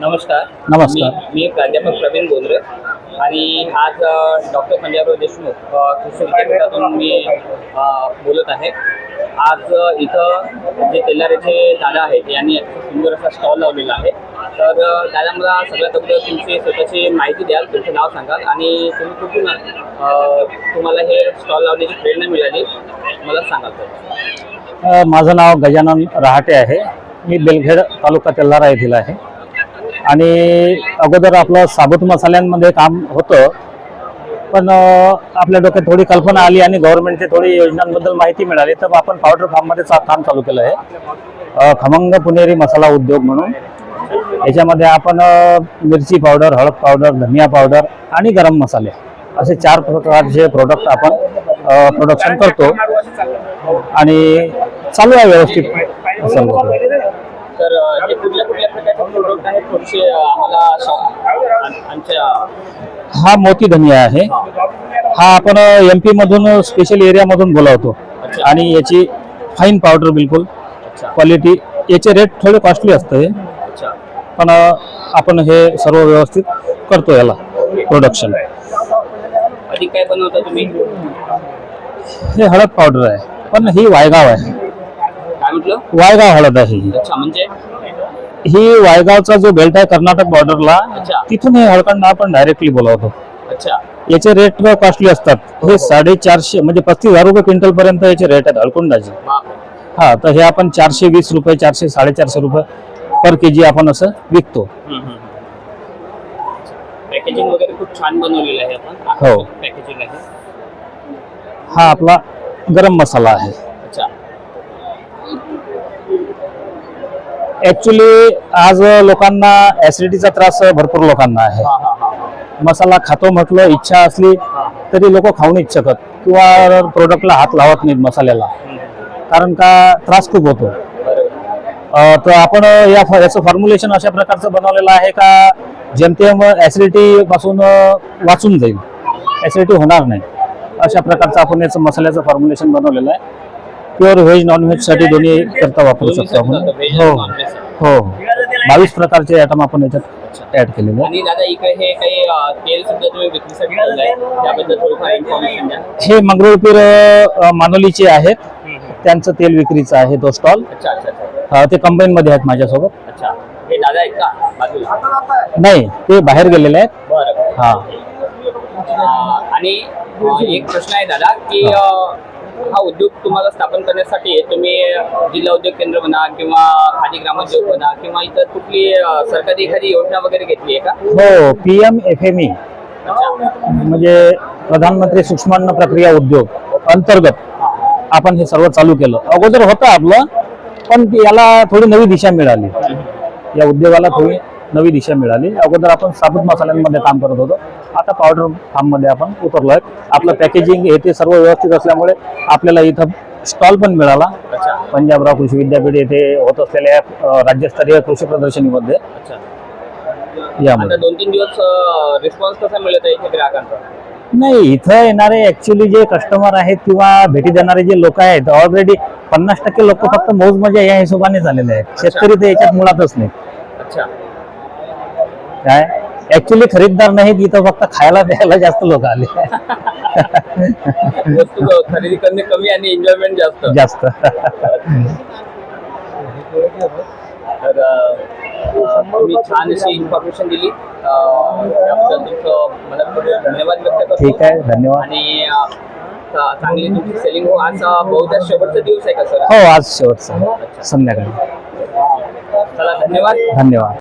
नमस्कार. नमस्कार. मी मी प्राध्यापक प्रवीण बोंद्रे आणि आज डॉक्टर पंजाबराव देशमुख कृषी विद्यापीठातून मी बोलत आहे. आज इथं जे तेलाऱ्याचे दादा आहेत यांनी सुंदर असा स्टॉल लावलेला आहे. तर दादा मला सगळ्यात अगोदर तुमची स्वतःची माहिती द्याल तुमचं नाव सांगाल. आणि तुम्ही कुठून तुम्हाला हे स्टॉल लावण्याची प्रेरणा मिळाली मला सांगाल माझं नाव गजानन रहाटे आहे. मी बेलखेड तालुका तेल्हारा येथील आहे. आणि अगोदर आपलं साबूत मसाल्यांमध्ये काम होतं. पण आपल्या डोक्यात थोडी कल्पना आली आणि गव्हर्नमेंटची थोडी योजनांबद्दल माहिती मिळाली तर आपण पावडर फार्ममध्ये काम चालू केलं आहे. खमंग पुणेरी मसाला उद्योग म्हणून. याच्यामध्ये आपण मिरची पावडर हळद पावडर धनिया पावडर आणि गरम मसाले असे चार प्रकारचे प्रोडक्ट आपण प्रोडक्शन करतो. आणि चालू आहे व्यवस्थित तर हे कुठल्या कुठल्या प्रकारचे प्रोडक्ट आहेत थोडेसे आम्हाला आमच्या हा मोती धनिया आहे. हा. आपण एम पी मधून स्पेशल एरियामधून बोलावतो. आणि याची फाईन पावडर बिलकुल. अच्छा. क्वालिटी याचे रेट थोडे कॉस्टली असतं हे. अच्छा. पण अ, आपण हे सर्व व्यवस्थित करतो याला प्रोडक्शन अधिक काय बनवता तुम्ही? हे हळद पावडर आहे. पण ही वायगाव आहे. म्हटलं वायगाव हळद आहे ही. अच्छा म्हणजे? ही वायगावचा जो बेल्ट आहे कर्नाटक बॉर्डरला अच्छा. तिथून हे हळकंड आपण डायरेक्टली बोलावतो. अच्छा. याचे रेट कॉस्टली असतात. हे साडेचारशे म्हणजे पस्तीस हजार रुपये क्विंटल पर्यंत याचे रेट आहेत हळकुंडाचे. बाप हा तर हे आपण चारशे वीस रुपये चारशे साडेचारशे रुपये पर के जी आपण असं विकतो. पॅकेजिंग वगैरे खूप छान बनवलेलं आहे आपण. हो. पॅकेजिंग आहे. हा आपला गरम मसाला आहे अच्छा ऍक्च्युली आज लोकांना ऍसिडिटीचा त्रास भरपूर लोकांना आहे. मसाला खातो म्हटलं इच्छा असली. तरी लोक खाऊ नाही शकत किंवा प्रोडक्टला हात लावत नाहीत मसाल्याला. कारण का त्रास खूप होतो तर आपण या फ- याचं फॉर्म्युलेशन अशा प्रकारचं बनवलेलं आहे का जेमतेम ऍसिडिटी पासून वाचून जाईल ऍसिडिटी होणार नाही अशा प्रकारचं आपण याचं मसाल्याचं फॉर्म्युलेशन बनवलेलं आहे प्युअर व्हेज नॉन व्हेजसाठी दोन्ही करता वापरू शकतो आपण हो. हो बावीस प्रकारचे आयटम आपण याच्यात ऍड केलेले आहे आणि दादा इकडे हे काही अ, तेल सुद्धा तुम्ही विक्रीसाठी ठेवलंय त्याबद्दल थोडंफार इन्फॉर्मेशन द्या. हे मंगरुळपीर अ, मानोलीचे आहेत. त्यांचं तेल विक्रीचं आहे तो स्टॉल अच्छा अच्छा अच्छा. ते कंबाईन मध्ये आहेत माझ्यासोबत. अच्छा. हे दादा आहेत का? बाजूला? नाही ते बाहेर गेलेले आहेत. बरं हा. अं, आणि अं, एक प्रश्न आहे दादा की अं, हा उद्योग तुम्हाला स्थापन करण्यासाठी तुम्ही जिल्हा उद्योग केंद्र म्हणा किंवा खादी ग्रामोद्योग म्हणा किंवा इतर कुठली सरकारी एखादी योजना वगैरे घेतली आहे का? हो P M F M E. म्हणजे प्रधानमंत्री सूक्ष्म प्रक्रिया उद्योग अंतर्गत आपण हे सर्व चालू केलं. अगोदर होतं आपलं पण याला थोडी नवी दिशा मिळाली. या उद्योगाला थोडी नवी दिशा मिळाली. अगोदर आपण साबूत मसाल्यांमध्ये काम करत होतो. आता पावडर फार्ममध्ये आपण उतरलोय. आपलं पॅकेजिंग हे ते सर्व व्यवस्थित असल्यामुळे आपल्याला इथं स्टॉल पण मिळाला. पंजाबराव कृषी विद्यापीठ येथे होत असलेल्या राज्यस्तरीय कृषी प्रदर्शनीमध्ये. यामध्ये. दोन तीन दिवस रिस्पॉन्स कसा मिळत आहे ग्राहकांचा? नाही इथं येणारे ऍक्च्युली जे कस्टमर आहेत किंवा भेटी देणारे जे लोक आहेत ऑलरेडी पन्नास टक्के लोक फक्त मौज मजा या हिशोबाने झालेले आहेत. शेतकरी तर याच्यात मुळातच नाही. अच्छा. काय? ऍक्च्युली खरीददार नाहीत इथं फक्त खायला द्यायला जास्त लोक आले. वस्तू खरेदी करणे कमी आणि एन्जॉयमेंट जास्त. जास्त. तर अ, तुम्ही छान अशी इन्फॉर्मेशन दिली. अ, त्याबद्दल तुमचं मनपूर्वक धन्यवाद व्यक्त करतो. ठीक आहे धन्यवाद. आणि अ, चा- चांगली तुमची सेलिंग हो. आज अ, बहुधा शेवटचा दिवस आहे का सर? हो आज शेवटचा. संध्याकाळी. चला धन्यवाद. धन्यवाद.